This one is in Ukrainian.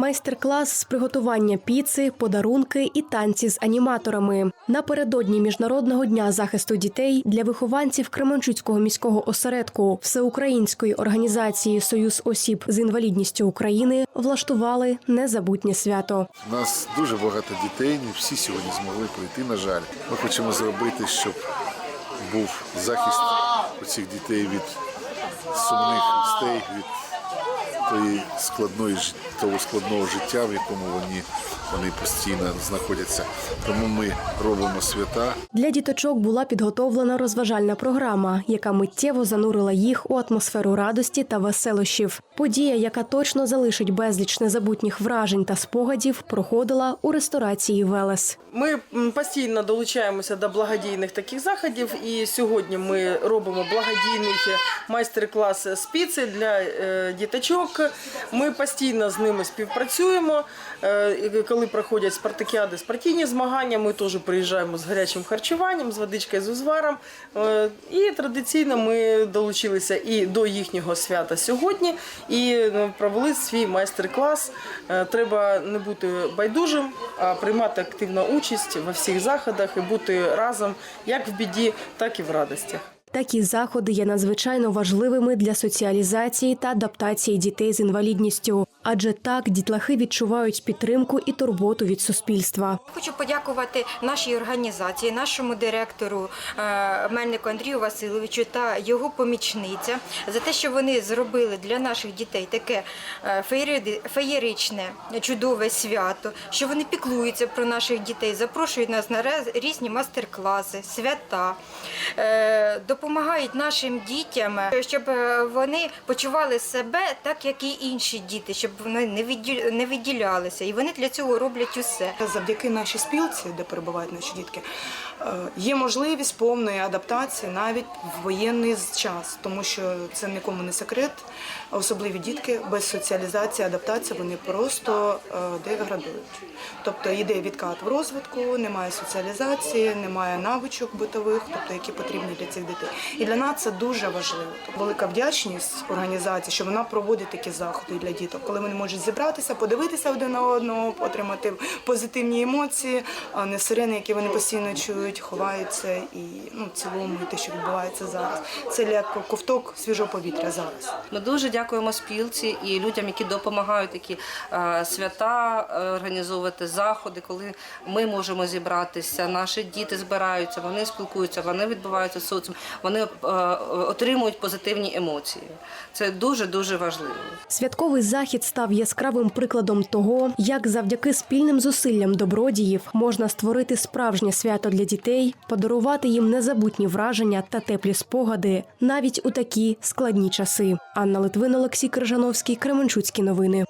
майстер-клас з приготування піци, подарунки і танці з аніматорами. Напередодні міжнародного дня захисту дітей для вихованців Кременчуцького міського осередку всеукраїнської організації Союз осіб з інвалідністю України влаштували незабутнє свято. У нас дуже багато дітей, не всі сьогодні змогли прийти, на жаль. Ми хочемо зробити, щоб був захист у цих дітей від сумних вістей, від тої складної того складного життя, в якому вони, вони постійно знаходяться. Тому ми робимо свята. Для діточок була підготовлена розважальна програма, яка миттєво занурила їх у атмосферу радості та веселощів. Подія, яка точно залишить безліч незабутніх вражень та спогадів, проходила у ресторації Велес. Ми постійно долучаємося до благодійних таких заходів, і сьогодні ми робимо благодійний майстер-клас з піци для е, діточок. Ми постійно з ними співпрацюємо. Е, і коли проходять спартакіади, спортивні змагання, ми теж приїжджаємо з гарячим харчуванням, з водичкою з узваром. Е, і традиційно ми долучилися і до їхнього свята сьогодні, і е, провели свій майстер-клас. Е, Треба не бути байдужим, а приймати активну участь во всіх заходах і бути разом як в біді, так і в радостях. Такі заходи є надзвичайно важливими для соціалізації та адаптації дітей з інвалідністю, адже так дітлахи відчувають підтримку і турботу від суспільства. Хочу подякувати нашій організації, нашому директору е, Мельнику Андрію Васильовичу та його помічниця за те, що вони зробили для наших дітей таке е, феєричне, чудове свято, що вони піклуються про наших дітей, запрошують нас на різні мастер-класи, свята, е, допомагають нашим дітям, е, щоб е, вони почували себе так, як і інші діти, щоб вони не відділ- відділялися. І вони для цього роблять усе. Завдяки нашій спілці, де перебувають наші дітки, е, є можливість повної адаптації навіть в воєнний час, тому що це нікому не секрет. Особливі дітки без соціалізації, адаптації вони просто деградують. Тобто йде відкат в розвитку, немає соціалізації, немає навичок битових, тобто які потрібні для цих дітей. І для нас це дуже важливо. Велика вдячність організації, що вона проводить такі заходи для діток, коли вони можуть зібратися, подивитися один на одного, отримати позитивні емоції, а не сирени, які вони постійно чують, ховаються і ну цілому і те, що відбувається зараз. Це як ковток свіжого повітря зараз. Ми дуже дякуємо спілці і людям, які допомагають такі свята е, організовувати заходи, коли ми можемо зібратися. Наші діти збираються, вони спілкуються, вони відбуваються в соціумі, вони е, отримують позитивні емоції. Це дуже дуже важливо. Святковий захід став яскравим прикладом того, як завдяки спільним зусиллям добродіїв можна створити справжнє свято для дітей, подарувати їм незабутні враження та теплі спогади навіть у такі складні часи. Анна Литвин, Олексій Крижановський, Кременчуцькі новини.